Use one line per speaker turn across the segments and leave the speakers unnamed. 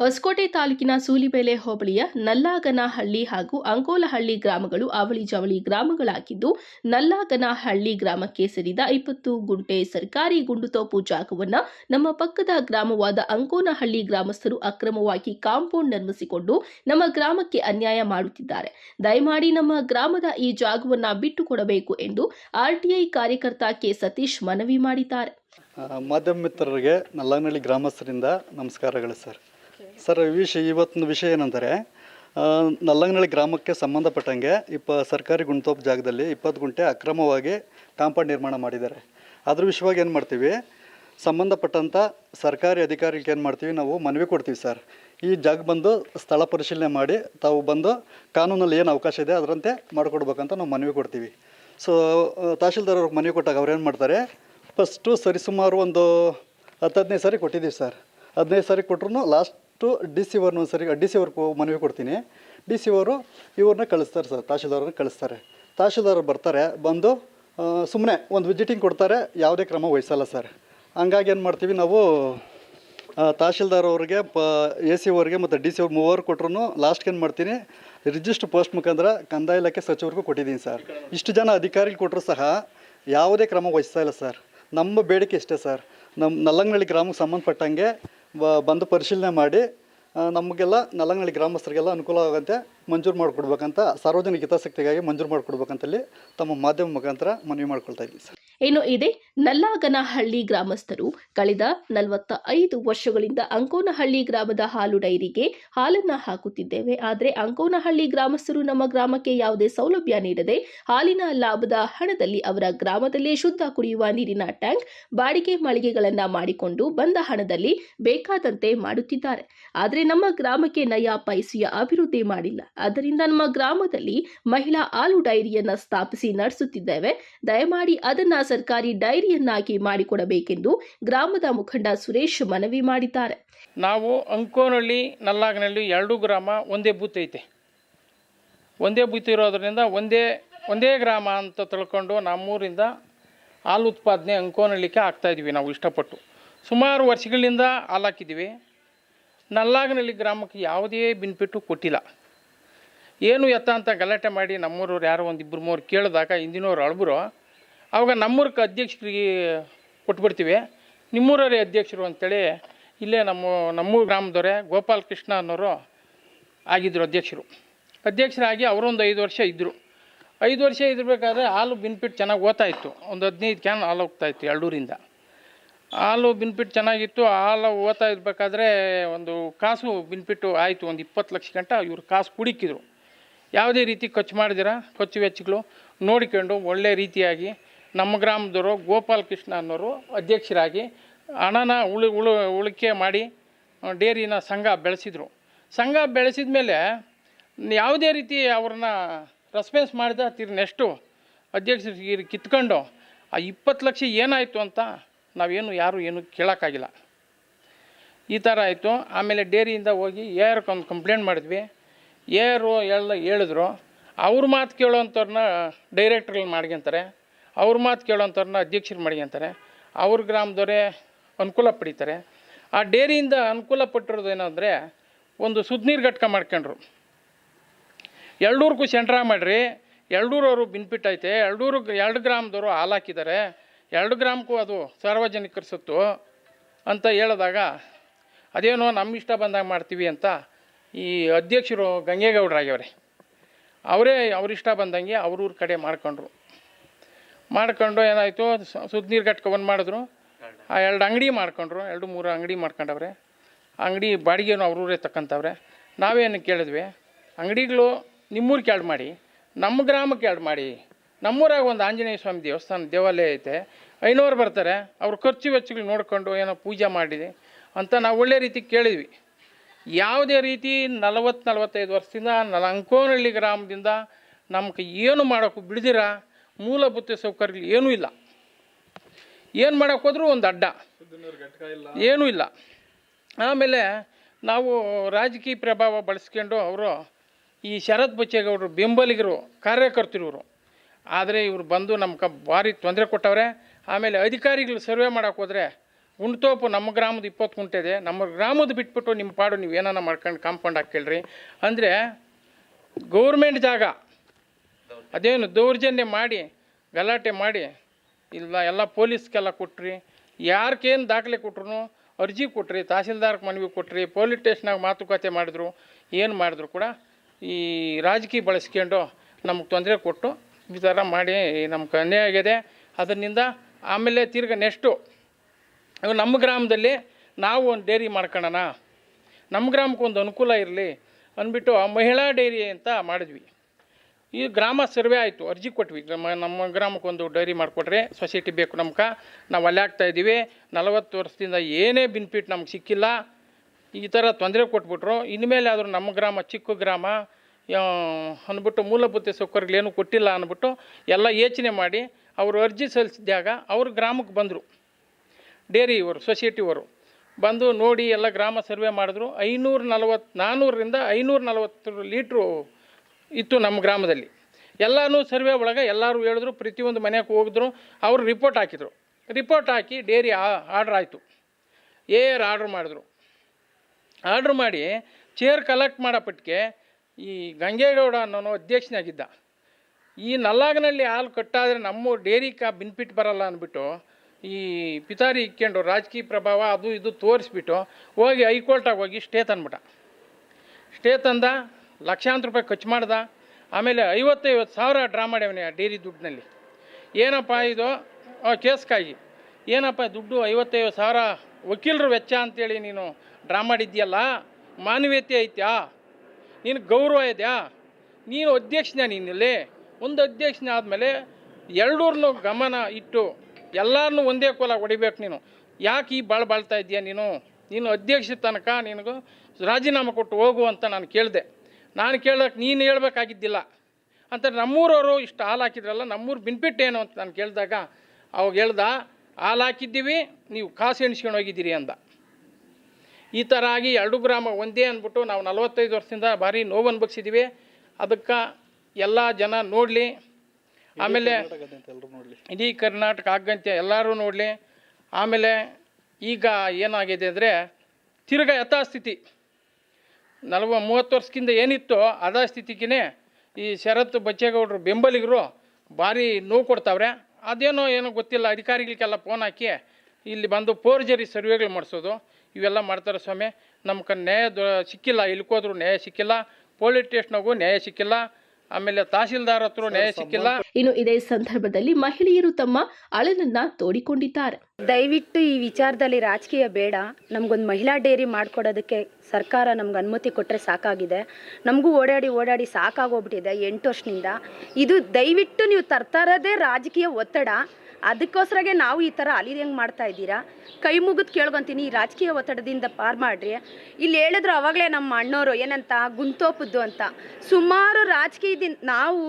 ಹೊಸಕೋಟೆ ತಾಲೂಕಿನ ಸೂಲಿಬೆಲೆ ಹೋಬಳಿಯ ನಲ್ಲಾಗನಹಳ್ಳಿ ಹಾಗೂ ಅಂಕೋಲಹಳ್ಳಿ ಗ್ರಾಮಗಳು ಅವಳಿ ಜವಳಿ ಗ್ರಾಮಗಳಾಗಿದ್ದು, ನಲ್ಲಾಗನಹಳ್ಳಿ ಗ್ರಾಮಕ್ಕೆ ಸೇರಿದ ಇಪ್ಪತ್ತು ಗುಂಟೆ ಸರ್ಕಾರಿ ಗುಂಡುತೋಪು ಜಾಗವನ್ನು ನಮ್ಮ ಪಕ್ಕದ ಗ್ರಾಮವಾದ ಅಂಕೋನಹಳ್ಳಿ ಗ್ರಾಮಸ್ಥರು ಅಕ್ರಮವಾಗಿ ಕಾಂಪೌಂಡ್ ನಿರ್ಮಿಸಿಕೊಂಡು ನಮ್ಮ ಗ್ರಾಮಕ್ಕೆ ಅನ್ಯಾಯ ಮಾಡುತ್ತಿದ್ದಾರೆ. ದಯಮಾಡಿ ನಮ್ಮ ಗ್ರಾಮದ ಈ ಜಾಗವನ್ನು ಬಿಟ್ಟುಕೊಡಬೇಕು ಎಂದು ಆರ್ಟಿಐ ಕಾರ್ಯಕರ್ತ ಕೆ. ಸತೀಶ್ ಮನವಿ ಮಾಡಿದ್ದಾರೆ.
ಮಾಧ್ಯಮ ಮಿತ್ರರಿಗೆ ನಲ್ಲಾಗನಹಳ್ಳಿ ಗ್ರಾಮಸ್ಥರಿಂದ ನಮಸ್ಕಾರಗಳು ಸರ್. ಸರ್ ವಿಷಯ ಇವತ್ತಿನ ವಿಷಯ ಏನಂದರೆ ನಲ್ಲಂಗನಹಳ್ಳಿ ಗ್ರಾಮಕ್ಕೆ ಸಂಬಂಧಪಟ್ಟಂಗೆ ಇಪ್ಪ ಸರ್ಕಾರಿ ಗುಂಟೋಪ್ ಜಾಗದಲ್ಲಿ ಇಪ್ಪತ್ತು ಗುಂಟೆ ಅಕ್ರಮವಾಗಿ ಕಾಂಪೌಂಡ್ ನಿರ್ಮಾಣ ಮಾಡಿದ್ದಾರೆ. ಅದ್ರ ವಿಷಯವಾಗಿ ಏನು ಮಾಡ್ತೀವಿ? ಸಂಬಂಧಪಟ್ಟಂಥ ಸರ್ಕಾರಿ ಅಧಿಕಾರಿಗಳಿಗೆ ಏನು ಮಾಡ್ತೀವಿ? ನಾವು ಮನವಿ ಕೊಡ್ತೀವಿ ಸರ್. ಈ ಜಾಗ ಬಂದು ಸ್ಥಳ ಪರಿಶೀಲನೆ ಮಾಡಿ, ತಾವು ಬಂದು ಕಾನೂನಲ್ಲಿ ಏನು ಅವಕಾಶ ಇದೆ ಅದರಂತೆ ಮಾಡಿಕೊಡ್ಬೇಕಂತ ನಾವು ಮನವಿ ಕೊಡ್ತೀವಿ. ಸೊ ತಹಶೀಲ್ದಾರ್ ಅವ್ರಿಗೆ ಮನವಿ ಕೊಟ್ಟಾಗ ಅವ್ರು ಏನು ಮಾಡ್ತಾರೆ? ಫಸ್ಟು ಸರಿಸುಮಾರು ಒಂದು ಹತ್ತು ಹದಿನೈದು ಸಾರಿ ಕೊಟ್ಟಿದ್ದೀವಿ ಸರ್. ಹದಿನೈದು ಸಾರಿ ಕೊಟ್ರು ಲಾಸ್ಟು ಡಿ ಸಿ ಅವ್ರನ್ನ ಒಂದು ಸರಿ ಡಿ ಸಿ ಅವ್ರಿಗೆ ಮನವಿ ಕೊಡ್ತೀನಿ. ಡಿ ಸಿ ಅವರು ಇವ್ರನ್ನ ಕಳಿಸ್ತಾರೆ ಸರ್, ತಹಶೀಲ್ದಾರನ್ನ ಕಳಿಸ್ತಾರೆ. ತಹಶೀಲ್ದಾರ್ ಬರ್ತಾರೆ, ಬಂದು ಸುಮ್ಮನೆ ಒಂದು ವಿಸಿಟಿಂಗ್ ಕೊಡ್ತಾರೆ, ಯಾವುದೇ ಕ್ರಮ ವಹಿಸಲ್ಲ ಸರ್. ಹಂಗಾಗಿ ಏನು ಮಾಡ್ತೀವಿ ನಾವು ತಹಶೀಲ್ದಾರ್ ಅವ್ರಿಗೆ, ಪ, ಎ ಸಿ ಅವರಿಗೆ ಮತ್ತು ಡಿ ಸಿ ಅವ್ರು ಮೂವರು ಕೊಟ್ರು ಲಾಸ್ಟ್ಗೆ ಏನು ಮಾಡ್ತೀನಿ, ರಿಜಿಸ್ಟರ್ ಪೋಸ್ಟ್ ಮುಖಾಂತರ ಕಂದಾಯ ಇಲಾಖೆ ಸಚಿವರಿಗೂ ಕೊಟ್ಟಿದ್ದೀನಿ ಸರ್. ಇಷ್ಟು ಜನ ಅಧಿಕಾರಿಗಳು ಕೊಟ್ಟರು ಸಹ ಯಾವುದೇ ಕ್ರಮ ವಹಿಸ್ತಾ ಇಲ್ಲ ಸರ್. ನಮ್ಮ ಬೇಡಿಕೆ ಇಷ್ಟೇ ಸರ್. ನಮ್ಮ ನಲ್ಲಂಗನಹಳ್ಳಿ ಗ್ರಾಮಕ್ಕೆ ಸಂಬಂಧಪಟ್ಟಂಗೆ ಬಂದು ಪರಿಶೀಲನೆ ಮಾಡಿ ನಮಗೆಲ್ಲ ನಲ್ಲಂಗಳಿ ಗ್ರಾಮಸ್ಥರಿಗೆಲ್ಲ ಅನುಕೂಲ ಆಗುವಂತೆ ಮಂಜೂರು ಮಾಡಿಕೊಡ್ಬೇಕಂತ ಸಾರ್ವಜನಿಕ ಹಿತಾಸಕ್ತಿಗಾಗಿ ಮಂಜೂರು ಮಾಡಿಕೊಡ್ಬೇಕಂತಲ್ಲಿ ತಮ್ಮ ಮಾಧ್ಯಮ ಮುಖಾಂತರ ಮನವಿ ಮಾಡ್ಕೊಳ್ತಾ ಇದ್ದೀವಿ ಸರ್.
ಇನ್ನು ಇದೆ ನಲ್ಲಾಗನಹಳ್ಳಿ ಗ್ರಾಮಸ್ಥರು ಕಳೆದ ನಲವತ್ತ ಐದು ವರ್ಷಗಳಿಂದ ಅಂಕೋನಹಳ್ಳಿ ಗ್ರಾಮದ ಹಾಲು ಡೈರಿಗೆ ಹಾಲನ್ನ ಹಾಕುತ್ತಿದ್ದೇವೆ. ಆದರೆ ಅಂಕೋನಹಳ್ಳಿ ಗ್ರಾಮಸ್ಥರು ನಮ್ಮ ಗ್ರಾಮಕ್ಕೆ ಯಾವುದೇ ಸೌಲಭ್ಯ ನೀಡದೆ ಹಾಲಿನ ಲಾಭದ ಹಣದಲ್ಲಿ ಅವರ ಗ್ರಾಮದಲ್ಲೇ ಶುದ್ಧ ಕುಡಿಯುವ ನೀರಿನ ಟ್ಯಾಂಕ್, ಬಾಡಿಗೆ ಮಳಿಗೆಗಳನ್ನ ಮಾಡಿಕೊಂಡು ಬಂದ ಹಣದಲ್ಲಿ ಬೇಕಾದಂತೆ ಮಾಡುತ್ತಿದ್ದಾರೆ. ಆದರೆ ನಮ್ಮ ಗ್ರಾಮಕ್ಕೆ ನಯಾ ಪೈಸೆಯ ಅಭಿವೃದ್ಧಿ ಮಾಡಿಲ್ಲ. ಆದ್ದರಿಂದ ನಮ್ಮ ಗ್ರಾಮದಲ್ಲಿ ಮಹಿಳಾ ಹಾಲು ಡೈರಿಯನ್ನ ಸ್ಥಾಪಿಸಿ ನಡೆಸುತ್ತಿದ್ದೇವೆ. ದಯಮಾಡಿ ಅದನ್ನ ಸರ್ಕಾರಿ ಡೈರಿಯನ್ನಾಗಿ ಮಾಡಿಕೊಡಬೇಕೆಂದು ಗ್ರಾಮದ ಮುಖಂಡ ಸುರೇಶ್ ಮನವಿ ಮಾಡಿದ್ದಾರೆ.
ನಾವು ಅಂಕೋನಹಳ್ಳಿ ನಲ್ಲಾಗನಹಳ್ಳಿ ಎರಡೂ ಗ್ರಾಮ ಒಂದೇ ಬೂತ್ ಐತೆ. ಒಂದೇ ಬೂತ್ ಇರೋದ್ರಿಂದ ಒಂದೇ ಒಂದೇ ಗ್ರಾಮ ಅಂತ ತಿಳ್ಕೊಂಡು ನಮ್ಮೂರಿಂದ ಹಾಲು ಉತ್ಪಾದನೆ ಅಂಕೋನಹಳ್ಳಿಗೆ ಇದೀವಿ ನಾವು ಇಷ್ಟಪಟ್ಟು. ಸುಮಾರು ವರ್ಷಗಳಿಂದ ಹಾಲು ನಲ್ಲಾಗನಹಳ್ಳಿ ಗ್ರಾಮಕ್ಕೆ ಯಾವುದೇ ಬೆನಿಫಿಟ್ಟು ಕೊಟ್ಟಿಲ್ಲ. ಏನು ಎತ್ತ ಅಂತ ಗಲಾಟೆ ಮಾಡಿ ನಮ್ಮೂರವ್ರು ಯಾರೋ ಒಂದು ಮೂರು ಕೇಳಿದಾಗ ಹಿಂದಿನವ್ರು ಅಳ್ಬರು ಅವಾಗ ನಮ್ಮೂರಕ್ಕೆ ಅಧ್ಯಕ್ಷರಿಗೆ ಕೊಟ್ಬಿಡ್ತೀವಿ. ನಿಮ್ಮೂರವರೇ ಅಧ್ಯಕ್ಷರು ಅಂತೇಳಿ ಇಲ್ಲೇ ನಮ್ಮ ನಮ್ಮೂರು ಗ್ರಾಮದವರೇ ಗೋಪಾಲ್ ಕೃಷ್ಣ ಅನ್ನೋರು ಆಗಿದ್ದರು ಅಧ್ಯಕ್ಷರು. ಅಧ್ಯಕ್ಷರಾಗಿ ಅವರೊಂದು ಐದು ವರ್ಷ ಇದ್ದರು ಐದು ವರ್ಷ ಇದ್ರಬೇಕಾದ್ರೆ ಹಾಲು ಬಿನ್ಪಿಟ್ ಚೆನ್ನಾಗಿ ಓದ್ತಾ ಇತ್ತು. ಒಂದು ಹದಿನೈದು ಕ್ಯಾನ್ ಹಾಲು ಹೋಗ್ತಾ ಇತ್ತು ಎರಡೂರಿಂದ. ಹಾಲು ಬಿನ್ಪಿಟ್ ಚೆನ್ನಾಗಿತ್ತು. ಹಾಲು ಓದ್ತಾ ಇರಬೇಕಾದ್ರೆ ಒಂದು ಕಾಸು ಬಿನ್ಪಿಟ್ಟು ಆಯಿತು. ಒಂದು ಇಪ್ಪತ್ತು ಲಕ್ಷ ಗಂಟ ಇವರು ಕಾಸು ಕುಡಿಕಿದ್ರು ಯಾವುದೇ ರೀತಿ ಖರ್ಚು ಮಾಡಿದಿರ ಖರ್ಚು ವೆಚ್ಚಗಳು ನೋಡಿಕೊಂಡು ಒಳ್ಳೆ ರೀತಿಯಾಗಿ ನಮ್ಮ ಗ್ರಾಮದವರು ಗೋಪಾಲ್ ಕೃಷ್ಣ ಅನ್ನೋರು ಅಧ್ಯಕ್ಷರಾಗಿ ಹಣನ ಉಳಿ ಉಳು ಉಳಿಕೆ ಮಾಡಿ ಡೇರಿನ ಸಂಘ ಬೆಳೆಸಿದರು. ಸಂಘ ಬೆಳೆಸಿದ ಮೇಲೆ ಯಾವುದೇ ರೀತಿ ಅವ್ರನ್ನ ರೆಸ್ಪೆನ್ಸ್ ಮಾಡಿದ ತಿರು ನೆಕ್ಸ್ಟು ಅಧ್ಯಕ್ಷರಿಗೆ ಕಿತ್ಕೊಂಡು, ಆ ಇಪ್ಪತ್ತು ಲಕ್ಷ ಏನಾಯಿತು ಅಂತ ನಾವೇನು ಯಾರು ಏನು ಕೇಳೋಕ್ಕಾಗಿಲ್ಲ. ಈ ಥರ ಆಯಿತು. ಆಮೇಲೆ ಡೇರಿಯಿಂದ ಹೋಗಿ ಏರ್ಗೆ ಒಂದು ಕಂಪ್ಲೇಂಟ್ ಮಾಡಿದ್ವಿ. ಏರು ಎಲ್ಲ ಹೇಳಿದ್ರು. ಅವ್ರ ಮಾತು ಕೇಳೋವಂಥವ್ರನ್ನ ಡೈರೆಕ್ಟ್ರಲ್ಲಿ ಮಾಡ್ಕೊಂತಾರೆ. ಅವ್ರ ಮಾತು ಕೇಳೋಂಥವ್ರನ್ನ ಅಧ್ಯಕ್ಷರು ಮಾಡ್ಕೊಂತಾರೆ ಅವ್ರ ಗ್ರಾಮದವರೇ ಅನುಕೂಲ ಪಡಿತಾರೆ. ಆ ಡೇರಿಯಿಂದ ಅನುಕೂಲ ಪಟ್ಟಿರೋದು ಏನಂದರೆ ಒಂದು ಸುದ್ನೀರು ಘಟಕ ಮಾಡ್ಕೊಂಡ್ರು. ಎರಡೂರ್ಗೂ ಸೆಂಟ್ರ ಮಾಡಿರಿ, ಎರಡೂರವರು ಬೆನಿಫಿಟ್ ಐತೆ, ಎರಡೂರು ಎರಡು ಗ್ರಾಮದವರು ಹಾಲು ಹಾಕಿದ್ದಾರೆ ಎರಡು ಗ್ರಾಮಕ್ಕೂ ಅದು ಸಾರ್ವಜನಿಕರ ಸತ್ತು ಅಂತ ಹೇಳಿದಾಗ ಅದೇನೋ ನಮ್ಮ ಇಷ್ಟ ಬಂದಾಗ ಮಾಡ್ತೀವಿ ಅಂತ ಈ ಅಧ್ಯಕ್ಷರು ಗಂಗೇಗೌಡರಾಗ್ಯವ್ರೆ. ಅವರೇ ಅವ್ರಿಷ್ಟ ಬಂದಂಗೆ ಅವ್ರೂರ ಕಡೆ ಮಾಡ್ಕೊಂಡ್ರು. ಮಾಡ್ಕೊಂಡು ಏನಾಯಿತು ಸುದ್ನೀರು ಕಟ್ಕೊ ಒಂದು ಮಾಡಿದ್ರು. ಆ ಎರಡು ಅಂಗಡಿ ಮಾಡ್ಕೊಂಡ್ರು ಎರಡು ಮೂರು ಅಂಗಡಿ ಮಾಡ್ಕೊಂಡವ್ರೆ. ಅಂಗಡಿ ಬಾಡಿಗೆನೂ ಅವ್ರೂರೇ ತಕ್ಕಂಥವ್ರೆ ನಾವೇನು ಕೇಳಿದ್ವಿ ಅಂಗಡಿಗಳು ನಿಮ್ಮೂರಿಗೆ ಎರಡು ಮಾಡಿ ನಮ್ಮ ಗ್ರಾಮಕ್ಕೆ ಎರಡು ಮಾಡಿ. ನಮ್ಮೂರಾಗ ಒಂದು ಆಂಜನೇಯ ಸ್ವಾಮಿ ದೇವಸ್ಥಾನ ದೇವಾಲಯ ಐತೆ. ಐನೂರು ಬರ್ತಾರೆ ಅವ್ರ ಖರ್ಚು ವೆಚ್ಚಗಳು ನೋಡಿಕೊಂಡು ಏನೋ ಪೂಜೆ ಮಾಡಿದೆ ಅಂತ ನಾವು ಒಳ್ಳೆ ರೀತಿ ಕೇಳಿದ್ವಿ. ಯಾವುದೇ ರೀತಿ ನಲವತ್ತು ನಲವತ್ತೈದು ವರ್ಷದಿಂದ ನನ್ನ ಅಂಕೋನಹಳ್ಳಿ ಗ್ರಾಮದಿಂದ ನಮ್ಗೆ ಏನು ಮಾಡೋಕ್ಕೂ ಬಿಡ್ದಿರ ಮೂಲಭೂತ ಸೌಕರ್ಯ ಏನೂ ಇಲ್ಲ. ಏನು ಮಾಡೋಕೆ ಹೋದರೂ ಒಂದು ಅಡ್ಡ. ಏನೂ ಇಲ್ಲ. ಆಮೇಲೆ ನಾವು ರಾಜಕೀಯ ಪ್ರಭಾವ ಬಳಸ್ಕೊಂಡು ಅವರು ಈ ಶರತ್ ಬಚ್ಚೇಗೌಡರು ಬೆಂಬಲಿಗರು, ಕಾರ್ಯಕರ್ತರು ಇವರು. ಆದರೆ ಇವರು ಬಂದು ನಮ್ಗೆ ಭಾರಿ ತೊಂದರೆ ಕೊಟ್ಟವ್ರೆ. ಆಮೇಲೆ ಅಧಿಕಾರಿಗಳು ಸರ್ವೆ ಮಾಡೋಕೆ ಹೋದರೆ ತೋಪು ನಮ್ಮ ಗ್ರಾಮದ ಇಪ್ಪತ್ತು ಗುಂಟೆ ಇದೆ. ನಮ್ಮ ಗ್ರಾಮದ ಬಿಟ್ಬಿಟ್ಟು ನಿಮ್ಮ ಪಾಡು ನೀವು ಏನಾನ ಮಾಡ್ಕೊಂಡು ಕಾಂಪೌಂಡ್ ಹಾಕೇಳ್ರಿ ಅಂದರೆ ಗೌರ್ಮೆಂಟ್ ಜಾಗ ಅದೇನು ದೌರ್ಜನ್ಯ ಮಾಡಿ, ಗಲಾಟೆ ಮಾಡಿ, ಇಲ್ಲ ಎಲ್ಲ ಪೊಲೀಸ್ಗೆಲ್ಲ ಕೊಟ್ರಿ ಯಾರಿಗೇನು ದಾಖಲೆ ಕೊಟ್ರು ಅರ್ಜಿ ಕೊಟ್ರಿ, ತಹಸೀಲ್ದಾರ್ಗೆ ಮನವಿ ಕೊಟ್ರಿ, ಪೊಲೀಸ್ ಸ್ಟೇಷನಾಗ ಮಾತುಕತೆ ಮಾಡಿದ್ರು, ಏನು ಮಾಡಿದ್ರು ಕೂಡ ಈ ರಾಜಕೀಯ ಬಳಸ್ಕೊಂಡು ನಮ್ಗೆ ತೊಂದರೆ ಕೊಟ್ಟು ಈ ಥರ ಮಾಡಿ ನಮ್ಗೆ ಅನ್ಯಾಯ ಆಗಿದೆ. ಅದರಿಂದ ಆಮೇಲೆ ತಿರ್ಗ ನೆಕ್ಸ್ಟು ನಮ್ಮ ಗ್ರಾಮದಲ್ಲಿ ನಾವು ಒಂದು ಡೈರಿ ಮಾಡ್ಕೊಳ್ಳೋಣ ನಮ್ಮ ಗ್ರಾಮಕ್ಕೆ ಒಂದು ಅನುಕೂಲ ಇರಲಿ ಅಂದ್ಬಿಟ್ಟು ಆ ಮಹಿಳಾ ಡೈರಿ ಅಂತ ಮಾಡಿದ್ವಿ. ಈ ಗ್ರಾಮ ಸರ್ವೆ ಆಯಿತು. ಅರ್ಜಿ ಕೊಟ್ವಿ. ನಮ್ಮ ನಮ್ಮ ಗ್ರಾಮಕ್ಕೆ ಒಂದು ಡೈರಿ ಮಾಡಿಕೊಟ್ರೆ ಸೊಸೈಟಿ ಬೇಕು ನಮ್ಗೆ ನಾವು ಅಲ್ಲಿ ಆಗ್ತಾ ಇದ್ದೀವಿ. ನಲವತ್ತು ವರ್ಷದಿಂದ ಏನೇ ಬೆನಿಫಿಟ್ ನಮ್ಗೆ ಸಿಕ್ಕಿಲ್ಲ. ಈ ಥರ ತೊಂದರೆ ಕೊಟ್ಬಿಟ್ರು. ಇನ್ಮೇಲೆ ಆದರೂ ನಮ್ಮ ಗ್ರಾಮ ಚಿಕ್ಕ ಗ್ರಾಮ ಅಂದ್ಬಿಟ್ಟು ಮೂಲಭೂತ ಸೌಕರ್ಯಗಳೇನು ಕೊಟ್ಟಿಲ್ಲ ಅಂದ್ಬಿಟ್ಟು ಎಲ್ಲ ಯೋಚನೆ ಮಾಡಿ ಅವರು ಅರ್ಜಿ ಸಲ್ಲಿಸಿದಾಗ ಅವರು ಗ್ರಾಮಕ್ಕೆ ಬಂದರು. ಡೇರಿ ಇವರು ಸೊಸೈಟಿಯವರು ಬಂದು ನೋಡಿ ಎಲ್ಲ ಗ್ರಾಮ ಸರ್ವೆ ಮಾಡಿದ್ರು. ಐನೂರ ನಲವತ್ತು ನಾನ್ನೂರರಿಂದ ಐನೂರ ನಲವತ್ತು ಲೀಟ್ರು ಇತ್ತು ನಮ್ಮ ಗ್ರಾಮದಲ್ಲಿ. ಎಲ್ಲನೂ ಸರ್ವೆ ಒಳಗೆ ಎಲ್ಲರೂ ಹೇಳಿದ್ರು, ಪ್ರತಿಯೊಂದು ಮನೆಗೆ ಹೋಗಿದ್ರು, ಅವರು ರಿಪೋರ್ಟ್ ಹಾಕಿದರು. ರಿಪೋರ್ಟ್ ಹಾಕಿ ಡೇರಿ ಆರ್ಡ್ರ್ ಆಯಿತು. ಏರ್ ಆರ್ಡ್ರ್ ಮಾಡಿದ್ರು. ಆರ್ಡ್ರ್ ಮಾಡಿ ಚೇರ್ ಕಲೆಕ್ಟ್ ಮಾಡೋಪಟ್ಟಿಗೆ ಈ ಗಂಗೇಗೌಡ ಅನ್ನೋನು ಅಧ್ಯಕ್ಷನಾಗಿದ್ದ. ಈ ನಲ್ಲಾಗನಲ್ಲಿ ಹಾಲು ಕಟ್ಟಾದರೆ ನಮ್ಮ ಡೇರಿ ಕಾ ಬೆನಿಫಿಟ್ ಬರಲ್ಲ ಅಂದ್ಬಿಟ್ಟು ಈ ಪಿತಾರಿ ಇಕ್ಕೊಂಡು ರಾಜಕೀಯ ಪ್ರಭಾವ ಅದು ಇದು ತೋರಿಸ್ಬಿಟ್ಟು ಹೋಗಿ ಹೈಕೋರ್ಟಾಗಿ ಹೋಗಿ ಸ್ಟೇ ತಂದ್ಬಿಟ್ಟ. ಸ್ಟೇ ತಂದ ಲಕ್ಷಾಂತರ ರೂಪಾಯಿ ಖರ್ಚು ಮಾಡ್ದ. ಆಮೇಲೆ ಐವತ್ತೈವತ್ತು ಸಾವಿರ ಡ್ರಾ ಮಾಡ್ಯಾವನಿ ಆ ಡೈರಿ ದುಡ್ಡಿನಲ್ಲಿ. ಏನಪ್ಪ ಇದು? ಆ, ಕೇಸ್ಗಾಗಿ ಏನಪ್ಪ ದುಡ್ಡು ಐವತ್ತೈವತ್ತು ಸಾವಿರ? ವಕೀಲರು ವೆಚ್ಚ ಅಂತೇಳಿ ನೀನು ಡ್ರಾ ಮಾಡಿದ್ಯಲ್ಲ ಮಾನವೀಯತೆ ಐತ್ಯಾ? ನೀನು ಗೌರವ ಇದೆಯಾ? ನೀನು ಅಧ್ಯಕ್ಷನ ನಿನ್ನಲ್ಲಿ ಒಂದು ಅಧ್ಯಕ್ಷನ ಆದಮೇಲೆ ಎರಡೂರ್ನು ಗಮನ ಇಟ್ಟು ಎಲ್ಲರನ್ನೂ ಒಂದೇ ಕೋಲ ಹೊಡಿಬೇಕು ನೀನು. ಯಾಕೆ ಈ ಬಾಳ್ ಬಾಳ್ತಾ ಇದೆಯಾ ನೀನು? ನೀನು ಅಧ್ಯಕ್ಷ ತನಕ ನಿನಗೂ ರಾಜೀನಾಮೆ ಕೊಟ್ಟು ಹೋಗು ಅಂತ ನಾನು ಕೇಳಿದೆ. ನಾನು ಕೇಳೋಕ್ಕೆ ನೀನು ಹೇಳಬೇಕಾಗಿದ್ದಿಲ್ಲ ಅಂತ ನಮ್ಮೂರವರು ಇಷ್ಟು ಹಾಲು ಹಾಕಿದ್ರಲ್ಲ ನಮ್ಮೂರು ಬೆನಿಫಿಟ್ ಏನು ಅಂತ ನಾನು ಕೇಳಿದಾಗ ಅವಾಗ ಹೇಳ್ದ ಹಾಲು ಹಾಕಿದ್ದೀವಿ ನೀವು ಕಾಸು ಎಣಿಸ್ಕೊಂಡು ಹೋಗಿದ್ದೀರಿ ಅಂದ. ಈ ಥರ ಆಗಿ ಎರಡು ಗ್ರಾಮ ಒಂದೇ ಅಂದ್ಬಿಟ್ಟು ನಾವು ನಲವತ್ತೈದು ವರ್ಷದಿಂದ ಭಾರಿ ನೋವು ಅನ್ಭವಿಸಿದ್ದೀವಿ. ಅದಕ್ಕೆ ಎಲ್ಲ ಜನ ನೋಡಲಿ. ಆಮೇಲೆ ಇಡೀ ಕರ್ನಾಟಕ ಆಗಂತೆ ಎಲ್ಲರೂ ನೋಡಲಿ. ಆಮೇಲೆ ಈಗ ಏನಾಗಿದೆ ಅಂದರೆ ತಿರ್ಗ ಯಥಾಸ್ಥಿತಿ. ನಲ್ವ ಮೂವತ್ತು ವರ್ಷಕ್ಕಿಂತ ಏನಿತ್ತೋ ಅದೇ ಸ್ಥಿತಿಗೆ ಈ ಶರತ್ ಬಚ್ಚೇಗೌಡರು ಬೆಂಬಲಿಗರು ಭಾರಿ ನೋವು ಕೊಡ್ತಾವ್ರೆ. ಅದೇನೋ ಏನೋ ಗೊತ್ತಿಲ್ಲ, ಅಧಿಕಾರಿಗಳಿಗೆಲ್ಲ ಫೋನ್ ಹಾಕಿ ಇಲ್ಲಿ ಬಂದು ಪೋರ್ಜರಿ ಸರ್ವೆಗಳು ಮಾಡಿಸೋದು, ಇವೆಲ್ಲ ಮಾಡ್ತಾರೆ ಸ್ವಾಮಿ. ನಮ್ಗೆ ನ್ಯಾಯ ಸಿಕ್ಕಿಲ್ಲ, ಇಲ್ಕೋದ್ರು ನ್ಯಾಯ ಸಿಕ್ಕಿಲ್ಲ ಪೊಲೀಸ್ ಸ್ಟೇಷನ್ಗೂ ನ್ಯಾಯ ಸಿಕ್ಕಿಲ್ಲ. ಆಮೇಲೆ ತಹಸೀಲ್ದಾರ್ ಹತ್ರ ನ್ಯಾಯ ಸಿಕ್ಕಿಲ್ಲ.
ಇನ್ನು ಇದೇ ಸಂದರ್ಭದಲ್ಲಿ ಮಹಿಳೆಯರು ತಮ್ಮ ಅಳಲನ್ನ ತೋಡಿಕೊಂಡಿದ್ದಾರೆ.
ದಯವಿಟ್ಟು ಈ ವಿಚಾರದಲ್ಲಿ ರಾಜಕೀಯ ಬೇಡ. ನಮಗೊಂದು ಮಹಿಳಾ ಡೇರಿ ಮಾಡ್ಕೊಡೋದಕ್ಕೆ ಸರ್ಕಾರ ನಮ್ಗೆ ಅನುಮತಿ ಕೊಟ್ಟರೆ ಸಾಕಾಗಿದೆ. ನಮಗೂ ಓಡಾಡಿ ಓಡಾಡಿ ಸಾಕಾಗೋಗ್ಬಿಟ್ಟಿದೆ ಎಂಟು ವರ್ಷದಿಂದ. ಇದು ದಯವಿಟ್ಟು ನೀವು ತರ್ತಾರದೇ ರಾಜಕೀಯ ಒತ್ತಡ. ಅದಕ್ಕೋಸ್ಕರಗೆ ನಾವು ಈ ಥರ ಅಲಿದಂಗೆ ಮಾಡ್ತಾ ಇದ್ದೀರಾ? ಕೈ ಮುಗಿದು ಕೇಳ್ಕೊಂತೀನಿ ಈ ರಾಜಕೀಯ ಒತ್ತಡದಿಂದ ಪಾರು ಮಾಡ್ರಿ. ಇಲ್ಲಿ ಹೇಳಿದ್ರು ಅವಾಗಲೇ ನಮ್ಮ ಅಣ್ಣೋರು, ಏನಂತ, ಗುಂತೋಪದ್ದು ಅಂತ. ಸುಮಾರು ರಾಜಕೀಯದಿಂದ ನಾವು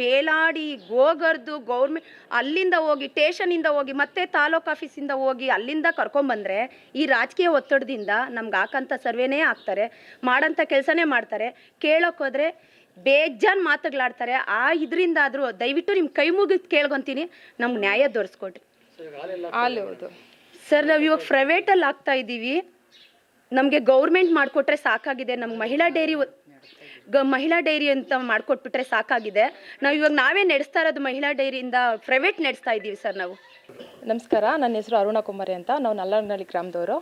ಬೇಲಾಡಿ ಗೋಗರ್ದು ಗೌರ್ಮೆಂಟ್ ಅಲ್ಲಿಂದ ಹೋಗಿ ಟೇಷನಿಂದ ಹೋಗಿ, ಮತ್ತೆ ತಾಲೂಕು ಆಫೀಸಿಂದ ಹೋಗಿ, ಅಲ್ಲಿಂದ ಕರ್ಕೊಂಬಂದರೆ ಈ ರಾಜಕೀಯ ಒತ್ತಡದಿಂದ ನಮ್ಗೆ ಹಾಕಂಥ ಸರ್ವೇನೇ ಆಗ್ತಾರೆ. ಮಾಡೋಂಥ ಕೆಲಸನೇ ಮಾಡ್ತಾರೆ. ಕೇಳೋಕ್ಕೋದ್ರೆ ಬೇಜಾನ್ ಮಾತುಗಳಾಡ್ತಾರೆ. ಆ ಇದರಿಂದಾದರೂ ದಯವಿಟ್ಟು ನಿಮ್ಮ ಕೈ ಮುಗಿದು ಕೇಳ್ಕೊಂತೀನಿ. ನಮ್ಗೆ ನ್ಯಾಯ ದೊರಸ್ಕೊಡ್ರಿ
ಹಾಲು ಹೌದು
ಸರ್ ನಾವು ಇವಾಗ ಪ್ರೈವೇಟಲ್ಲಿ ಆಗ್ತಾ ಇದ್ದೀವಿ. ನಮಗೆ ಗೌರ್ಮೆಂಟ್ ಮಾಡಿಕೊಟ್ರೆ ಸಾಕಾಗಿದೆ. ನಮ್ಗೆ ಮಹಿಳಾ ಡೈರಿ ಗ ಮಹಿಳಾ ಡೈರಿ ಅಂತ ಮಾಡ್ಕೊಟ್ಬಿಟ್ರೆ ಸಾಕಾಗಿದೆ. ನಾವು ಇವಾಗ ನಾವೇ ನಡೆಸ್ತಾ ಇರೋದು ಮಹಿಳಾ ಡೈರಿಯಿಂದ ಪ್ರೈವೇಟ್ ನಡೆಸ್ತಾ ಇದ್ದೀವಿ ಸರ್ ನಾವು.
ನಮಸ್ಕಾರ. ನನ್ನ ಹೆಸರು ಅರುಣ ಕುಮಾರಿ ಅಂತ. ನಾವು ನಲ್ಲನಹಳ್ಳಿ ಗ್ರಾಮದವರು.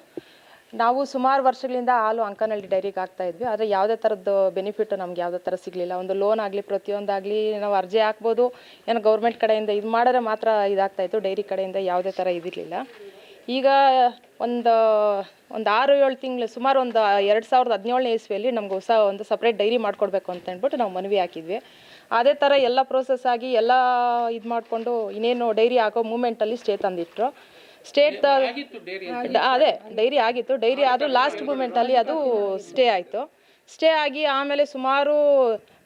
ನಾವು ಸುಮಾರು ವರ್ಷಗಳಿಂದ ಹಾಲು ಅಂಕನಹಳ್ಳಿ ಡೈರಿಗೆ ಹಾಕ್ತಾ ಇದ್ವಿ. ಆದರೆ ಯಾವುದೇ ಥರದ್ದು ಬೆನಿಫಿಟ್ ನಮ್ಗೆ ಯಾವುದೇ ಥರ ಸಿಗಲಿಲ್ಲ. ಒಂದು ಲೋನ್ ಆಗಲಿ, ಪ್ರತಿಯೊಂದಾಗಲಿ ನಾವು ಅರ್ಜಿ ಹಾಕ್ಬೋದು. ಏನೋ ಗೌರ್ಮೆಂಟ್ ಕಡೆಯಿಂದ ಇದು ಮಾಡಿದ್ರೆ ಮಾತ್ರ ಇದಾಗ್ತಾ ಇತ್ತು. ಡೈರಿ ಕಡೆಯಿಂದ ಯಾವುದೇ ಥರ ಇದಿರಲಿಲ್ಲ. ಈಗ ಒಂದು ಒಂದು ಆರು, ಏಳು ತಿಂಗಳು, ಸುಮಾರು ಒಂದು ಎರಡು ಸಾವಿರದ ಹದಿನೇಳನೇ ಇಸ್ವಿಯಲ್ಲಿ ನಮ್ಗೆ ಹೊಸ ಒಂದು ಸಪ್ರೇಟ್ ಡೈರಿ ಮಾಡಿಕೊಡ್ಬೇಕು ಅಂತ ಅಂದ್ಬಿಟ್ಟು ನಾವು ಮನವಿ ಹಾಕಿದ್ವಿ. ಅದೇ ಥರ ಎಲ್ಲ ಪ್ರೋಸೆಸ್ ಆಗಿ ಎಲ್ಲ ಇದು ಮಾಡಿಕೊಂಡು ಇನ್ನೇನು ಡೈರಿ ಹಾಕೋ ಮೂಮೆಂಟಲ್ಲಿ ಸ್ಟೇ ತಂದಿಟ್ರು. ಸ್ಟೇಟ್ ಅದೇ ಡೈರಿ ಆಗಿತ್ತು. ಡೈರಿ ಆದರೂ ಲಾಸ್ಟ್ ಮೂಮೆಂಟಲ್ಲಿ ಅದು ಸ್ಟೇ ಆಯಿತು. ಸ್ಟೇ ಆಗಿ ಆಮೇಲೆ ಸುಮಾರು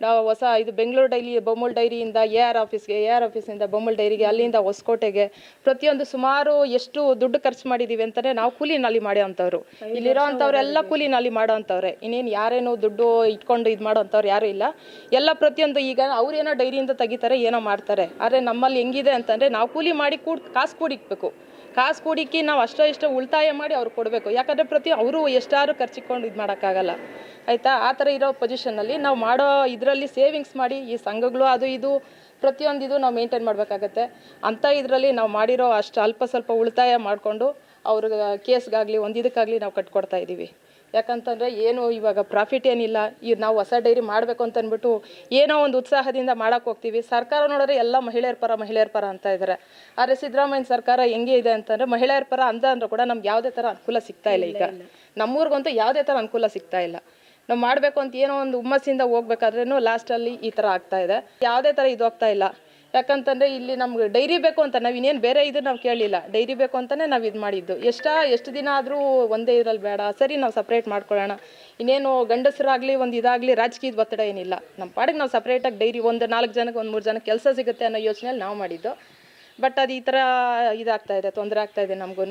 ನಾವು ಹೊಸ ಇದು ಬೆಂಗಳೂರು ಡೈರಿ ಬೊಮ್ಮಲ್ ಡೈರಿಯಿಂದ ಎ ಆರ್ ಆಫೀಸ್ಗೆ ಎ ಆರ್ ಆಫೀಸಿಂದ ಬೊಮ್ಮಲ್ ಡೈರಿಗೆ ಅಲ್ಲಿಂದ ಹೊಸಕೋಟೆಗೆ ಪ್ರತಿಯೊಂದು ಸುಮಾರು ಎಷ್ಟು ದುಡ್ಡು ಖರ್ಚು ಮಾಡಿದ್ದೀವಿ ಅಂತಲೇ ನಾವು ಕೂಲಿನಲ್ಲಿ ನಾಲಿ ಮಾಡೋ ಅಂಥವ್ರು ಇಲ್ಲಿರೋ ಅಂಥವ್ರೆಲ್ಲ ಕೂಲಿ ನಾಲಿ ಮಾಡೋ ಅಂಥವ್ರೆ ಇನ್ನೇನು ಯಾರೇನೋ ದುಡ್ಡು ಇಟ್ಕೊಂಡು ಇದು ಮಾಡೋ ಅಂಥವ್ರು ಯಾರೂ ಇಲ್ಲ. ಎಲ್ಲ ಪ್ರತಿಯೊಂದು ಈಗ ಅವ್ರೇನೋ ಡೈರಿಯಿಂದ ತೆಗಿತಾರೆ, ಏನೋ ಮಾಡ್ತಾರೆ. ಆದರೆ ನಮ್ಮಲ್ಲಿ ಹೆಂಗಿದೆ ಅಂತಂದರೆ ನಾವು ಕೂಲಿ ಮಾಡಿ ಕೂಡ ಕಾಸು ಕೂಡಿಕ್ಬೇಕು. ಕಾಸು ಕೂಡಿಕ್ಕಿ ನಾವು ಅಷ್ಟೋ ಇಷ್ಟೋ ಉಳಿತಾಯ ಮಾಡಿ ಅವ್ರು ಕೊಡಬೇಕು. ಯಾಕಂದರೆ ಪ್ರತಿ ಅವರು ಎಷ್ಟಾದ್ರು ಖರ್ಚಿಕೊಂಡು ಇದು ಮಾಡೋಕ್ಕಾಗಲ್ಲ. ಆಯಿತಾ? ಆ ಥರ ಇರೋ ಪೊಸಿಷನಲ್ಲಿ ನಾವು ಮಾಡೋ ಇದರಲ್ಲಿ ಸೇವಿಂಗ್ಸ್ ಮಾಡಿ ಈ ಸಂಘಗಳು ಅದು ಇದು ಪ್ರತಿಯೊಂದು ಇದು ನಾವು ಮೇಂಟೈನ್ ಮಾಡಬೇಕಾಗತ್ತೆ. ಅಂಥ ಇದರಲ್ಲಿ ನಾವು ಮಾಡಿರೋ ಅಷ್ಟು ಅಲ್ಪ ಸ್ವಲ್ಪ ಉಳಿತಾಯ ಮಾಡಿಕೊಂಡು ಅವ್ರಿಗೆ ಕೇಸ್ಗಾಗಲಿ ಒಂದು ಇದಕ್ಕಾಗಲಿ ನಾವು ಕಟ್ಕೊಡ್ತಾ ಇದ್ದೀವಿ. ಯಾಕಂತಂದರೆ ಏನು ಇವಾಗ ಪ್ರಾಫಿಟ್ ಏನಿಲ್ಲ ಈಗ ನಾವು ಹೊಸ ಡೈರಿ ಮಾಡಬೇಕು ಅಂತ ಅಂದ್ಬಿಟ್ಟು ಏನೋ ಒಂದು ಉತ್ಸಾಹದಿಂದ ಮಾಡೋಕೆ ಹೋಗ್ತೀವಿ. ಸರ್ಕಾರ ನೋಡಿದ್ರೆ ಎಲ್ಲ ಮಹಿಳೆಯರ ಪರ ಮಹಿಳೆಯರ ಪರ ಅಂತ ಇದ್ದಾರೆ ಆದರೆ ಸಿದ್ದರಾಮಯ್ಯ ಸರ್ಕಾರ ಹೆಂಗೆ ಇದೆ ಅಂತಂದರೆ ಮಹಿಳೆಯರ ಪರ ಅಂದ ಅಂದ್ರೂ ಕೂಡ ನಮ್ಗೆ ಯಾವುದೇ ಥರ ಅನುಕೂಲ ಸಿಗ್ತಾ ಇಲ್ಲ ಈಗ. ನಮ್ಮೂರಿಗಂತೂ ಯಾವುದೇ ಥರ ಅನುಕೂಲ ಸಿಗ್ತಾ ಇಲ್ಲ. ನಾವು ಮಾಡಬೇಕು ಅಂತ ಏನೋ ಒಂದು ಹುಮ್ಮಸ್ಸಿಂದ ಹೋಗ್ಬೇಕಾದ್ರೂ ಲಾಸ್ಟಲ್ಲಿ ಈ ಥರ ಆಗ್ತಾ ಇದೆ. ಯಾವುದೇ ಥರ ಇದು ಹೋಗ್ತಾ ಇಲ್ಲ. ಯಾಕಂತಂದರೆ ಇಲ್ಲಿ ನಮ್ಗೆ ಡೈರಿ ಬೇಕು ಅಂತ ನಾವು ಇನ್ನೇನು ಬೇರೆ ಇದು ನಾವು ಕೇಳಿಲ್ಲ. ಡೈರಿ ಬೇಕು ಅಂತಲೇ ನಾವು ಇದು ಮಾಡಿದ್ದು. ಎಷ್ಟಾ, ಎಷ್ಟು ದಿನ ಆದರೂ ಒಂದೇ ಇದರಲ್ಲಿ ಬೇಡ. ಸರಿ, ನಾವು ಸಪ್ರೇಟ್ ಮಾಡ್ಕೊಳ್ಳೋಣ. ಇನ್ನೇನು ಗಂಡಸರಾಗಲಿ, ಒಂದು ಇದಾಗಲಿ ರಾಜಕೀಯದ ಒತ್ತಡ ಏನಿಲ್ಲ. ನಮ್ಮ ಪಾಡಿಗೆ ನಾವು ಸಪ್ರೇಟಾಗಿ ಡೈರಿ ಒಂದು ನಾಲ್ಕು ಜನಕ್ಕೆ ಒಂದು ಮೂರು ಜನಕ್ಕೆ ಕೆಲಸ ಸಿಗುತ್ತೆ ಅನ್ನೋ ಯೋಚನೆಯಲ್ಲಿ ನಾವು ಮಾಡಿದ್ದು. ಬಟ್ ಅದು ಈ ಥರ ಇದಾಗ್ತಾ ಇದೆ, ತೊಂದರೆ ಆಗ್ತಾ ಇದೆ ನಮಗೂ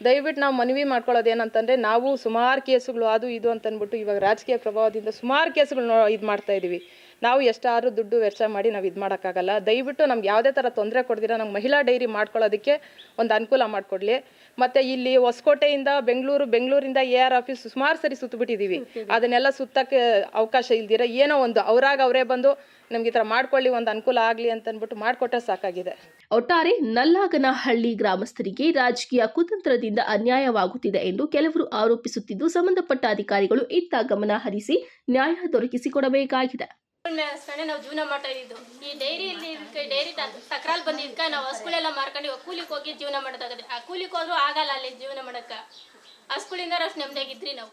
ದಯವಿಟ್ಟು ನಾವು ಮನವಿ ಮಾಡ್ಕೊಳ್ಳೋದು ಏನಂತಂದರೆ ನಾವು ಸುಮಾರು ಕೇಸುಗಳು ಅದು ಇದು ಅಂತಂದ್ಬಿಟ್ಟು ಇವಾಗ ರಾಜಕೀಯ ಪ್ರಭಾವದಿಂದ ಸುಮಾರು ಕೇಸುಗಳು ಇದು ಮಾಡ್ತಾ ಇದ್ದೀವಿ ನಾವು ಎಷ್ಟಾದ್ರೂ ದುಡ್ಡು ವೆಚ್ಚ ಮಾಡಿ ನಾವು ಇದು ಮಾಡೋಕ್ಕಾಗಲ್ಲ. ದಯವಿಟ್ಟು ನಮ್ಗೆ ಯಾವುದೇ ಥರ ತೊಂದರೆ ಕೊಡ್ದಿರ ನಮ್ಗೆ ಮಹಿಳಾ ಡೈರಿ ಮಾಡ್ಕೊಳ್ಳೋದಕ್ಕೆ ಒಂದು ಅನುಕೂಲ ಮಾಡಿಕೊಡ್ಲಿ. ಮತ್ತು ಇಲ್ಲಿ ಹೊಸಕೋಟೆಯಿಂದ ಬೆಂಗಳೂರು ಬೆಂಗಳೂರಿಂದ ಎ ಆರ್ ಆಫೀಸ್ ಸುಮಾರು ಸರಿ ಸುತ್ತಬಿಟ್ಟಿದ್ದೀವಿ ಅದನ್ನೆಲ್ಲ ಸುತ್ತಕ್ಕೆ ಅವಕಾಶ ಇಲ್ದಿರ ಏನೋ ಒಂದು ಅವರಾಗ ಅವರೇ ಬಂದು ನಮ್ಗೆ ಈ ಥರ ಮಾಡ್ಕೊಳ್ಳಿ ಒಂದು ಅನುಕೂಲ ಆಗಲಿ ಅಂತಂದ್ಬಿಟ್ಟು ಮಾಡಿಕೊಟ್ರೆ ಸಾಕಾಗಿದೆ.
ಒಟ್ಟಾರೆ ನಲ್ಲಾಗನಹಳ್ಳಿ ಗ್ರಾಮಸ್ಥರಿಗೆ ರಾಜಕೀಯ ಕುತಂತ್ರದಿಂದ ಅನ್ಯಾಯವಾಗುತ್ತಿದೆ ಎಂದು ಕೆಲವರು ಆರೋಪಿಸುತ್ತಿದ್ದು ಸಂಬಂಧಪಟ್ಟ ಅಧಿಕಾರಿಗಳು ಇತ್ತ ಗಮನ ಹರಿಸಿ ನ್ಯಾಯ ದೊರಕಿಸಿಕೊಡಬೇಕಾಗಿದೆ.
ಕೊಡಬೇಕಾಗಿದೆ ನಾವು ಜೀವನ ಮಾಡ್ತಾ ಇದ್ದು ಈ ಡೈರಿಯಲ್ಲಿ ಡೈರಿ ತಕರಾಲ್ ಬಂದಿದ್ಕ ನಾವು ಹಸುಗಳೆಲ್ಲ ಮಾರ್ಕೊಂಡು ಕೂಲಿಗೆ ಹೋಗಿ ಜೀವನ ಮಾಡೋದಾಗದೆ ಆ ಕೂಲಿಗೆ ಹೋದ್ರೂ ಆಗಲ್ಲ ಅಲ್ಲಿ ಜೀವನ ಮಾಡಕ್ಕೆ. ಹಸುಗಳಿಂದ ಅಷ್ಟು ನೆಮ್ಮದಿಯಾಗಿದ್ರಿ ನಾವು.